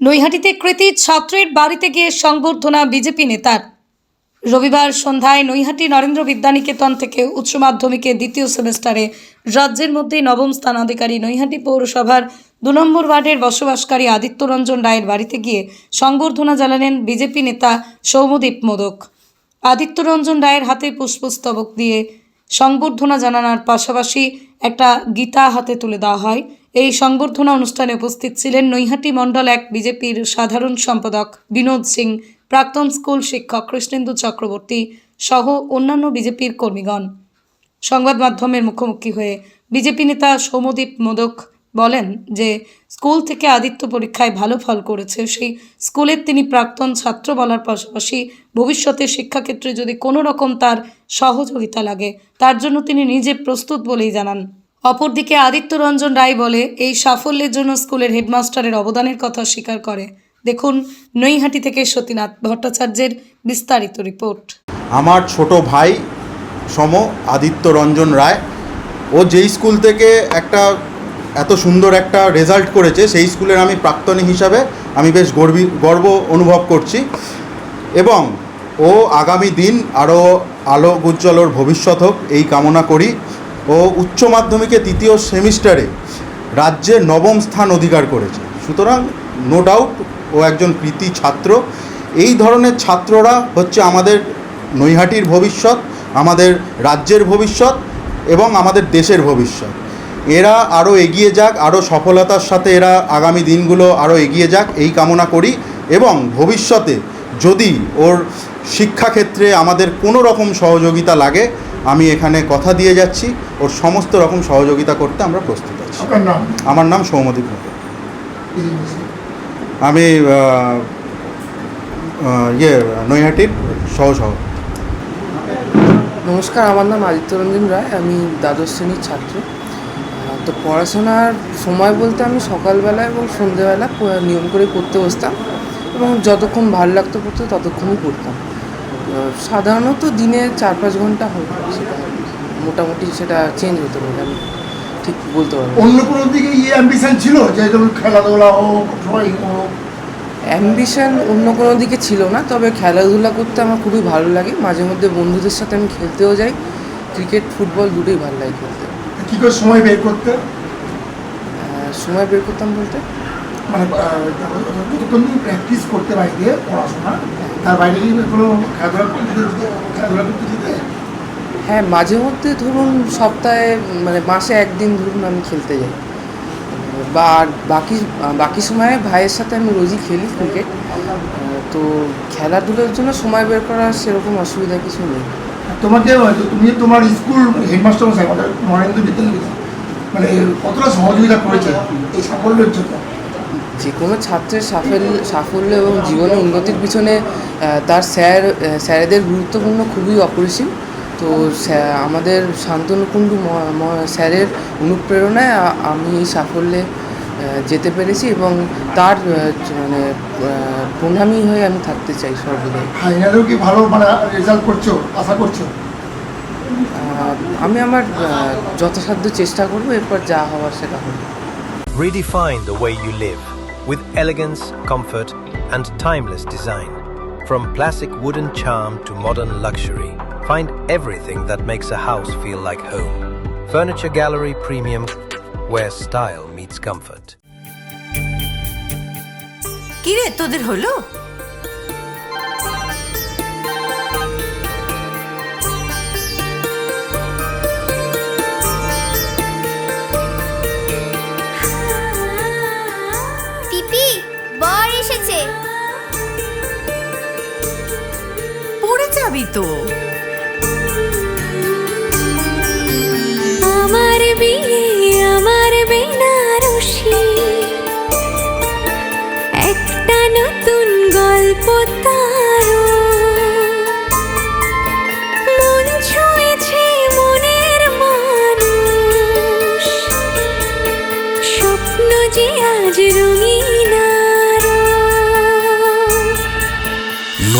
নৈহাটিতে কৃতি ছাত্রের বাড়িতে গিয়ে সংবর্ধনা বিজেপি নেতার। রবিবার সন্ধ্যায় নৈহাটি নরেন্দ্র বিদ্যানিকেতন থেকে উচ্চ মাধ্যমিকের দ্বিতীয় সেমেস্টারে রাজ্যের মধ্যে নবম স্থানাধিকারী নৈহাটি পৌরসভার দু নম্বর ওয়ার্ডের বসবাসকারী আদিত্য রঞ্জন রায়ের বাড়িতে গিয়ে সংবর্ধনা জানালেন বিজেপি নেতা সৌমদীপ মোদক। আদিত্য রঞ্জন রায়ের হাতে পুষ্পস্তবক দিয়ে সংবর্ধনা জানানোর পাশাপাশি একটা গীতা হাতে তুলে দেওয়া হয়। এই সংবর্ধনা অনুষ্ঠানে উপস্থিত ছিলেন নৈহাটি মণ্ডল এক বিজেপির সাধারণ সম্পাদক বিনোদ সিং, প্রাক্তন স্কুল শিক্ষক কৃষ্ণেন্দু চক্রবর্তী সহ অন্যান্য বিজেপির কর্মীগণ। সংবাদ মাধ্যমের মুখোমুখি হয়ে বিজেপি নেতা সৌমদীপ মোদক বলেন যে, স্কুল থেকে আদিত্য পরীক্ষায় ভালো ফল করেছে, সেই স্কুলের তিনি প্রাক্তন ছাত্র বলার পাশাপাশি ভবিষ্যতে শিক্ষাক্ষেত্রে যদি কোনো রকম তার সহযোগিতা লাগে, তার জন্য তিনি নিজে প্রস্তুত বলেই জানান। অপরদিকে আদিত্য রঞ্জন রায় বলে, এই সাফল্যের জন্য স্কুলের হেডমাস্টারের অবদানের কথা স্বীকার করে। দেখুন নৈহাটি থেকে সতীনাথ ভট্টাচার্যের বিস্তারিত রিপোর্ট। আমার ছোট ভাই সম আদিত্য রঞ্জন রায়, ও যেই স্কুল থেকে একটা এত সুন্দর একটা রেজাল্ট করেছে, সেই স্কুলের আমি প্রাক্তনী হিসাবে আমি বেশ গর্বি, গর্ব অনুভব করছি। এবং ও আগামী দিন আরও আলো উজ্জ্বল ভবিষ্যৎ হোক, এই কামনা করি। ও উচ্চ মাধ্যমিকে তৃতীয় সেমিস্টারে রাজ্যে নবম স্থান অধিকার করেছে। সুতরাং নো ডাউট ও একজন কৃতি ছাত্র। এই ধরনের ছাত্ররা হচ্ছে আমাদের নৈহাটির ভবিষ্যৎ, আমাদের রাজ্যের ভবিষ্যৎ এবং আমাদের দেশের ভবিষ্যৎ। এরা আরও এগিয়ে যাক, আরও সফলতার সাথে এরা আগামী দিনগুলো আরও এগিয়ে যাক, এই কামনা করি এবং ভবিষ্যতে যদি ওর শিক্ষাক্ষেত্রে আমাদের কোনো রকম সহযোগিতা লাগে আমি এখানে কথা দিয়ে যাচ্ছি ওর সমস্ত রকম সহযোগিতা করতে আমরা প্রস্তুত আছি। আমার নাম সৌমদীপ ঘটক আমি ইয়ে নৈহাটির সহসহ। নমস্কার আমার নাম আদিত্য রঞ্জন রায় আমি দ্বাদশ শ্রেণির ছাত্র। তো পড়াশোনার সময় বলতে আমি সকালবেলা এবং সন্ধেবেলা প- নিয়ম করে পড়তে বসতাম এবং যতক্ষণ ভালো লাগতো পড়তে ততক্ষণই পড়তাম। সাধারণত দিনে চার পাঁচ ঘণ্টা হতো সেটা। মোটামুটি সেটা চেঞ্জ হতে পারে আমি ঠিক বলতে পারব অন্য কোনো দিকে ইয়ে অ্যাম্বিশন ছিল? যে যেমন খেলাধুলা হোক সবাই হোক? অ্যাম্বিশন অন্য কোনো দিকে ছিল না তবে খেলাধুলা করতে আমার খুবই ভালো লাগে। মাঝে মধ্যে বন্ধুদের সাথে আমি খেলতেও যাই। ক্রিকেট ফুটবল দুটোই ভালো লাগে খেলতে। কী করে সময় বের করতে? সময় বের করতাম বলতে? মানে যতক্ষণ তুমি প্র্যাকটিস করতে বাইরে পড়াশোনা। তার বাইরে কি কোনো খেলাধুলা খেলাধুলা করতে যেতে হ্যাঁ? মাঝে মধ্যে ধরুন সপ্তাহে মানে মাসে একদিন ধরুন আমি খেলতে যাই। বা বাকি বাকি সময়ে ভাইয়ের সাথে আমি রোজই খেলি ক্রিকেট তো খেলাধুলার জন্য সময় বের করার সেরকম অসুবিধা কিছু নেই। তোমাকে তুমি তোমার স্কুল হেডমাস্টার মশাই আমাদের নরেন্দ্র বিদ্যালয় মানে কতটা সহযোগিতা করেছে এই সাফল্যের জন্য? যে কোনো ছাত্রের সাফল্য সাফল্য এবং জীবনে উন্নতির পিছনে তার স্যার স্যারেদের গুরুত্বপূর্ণ খুবই অপরিসীম। তো আমাদের শান্তনুকুণ্ডু স্যারের অনুপ্রেরণায় আমি এই সাফল্যে যেতে পেরেছি এবং তার মানে প্রণামী হয়ে আমি থাকতে চাই সর্বদাই। ফাইনালেও কি ভালো মানে রেজাল্ট করছ আশা করছ? আমি আমার যথাসাধ্য চেষ্টা করব এরপর যা হওয়ার সেটা হবে। Redefine the way you live. with elegance, comfort, and timeless design. From classic wooden charm to modern luxury, find everything that makes a house feel like home. Furniture Gallery Premium, where style meets comfort. কিরে তোদের হলো hábito.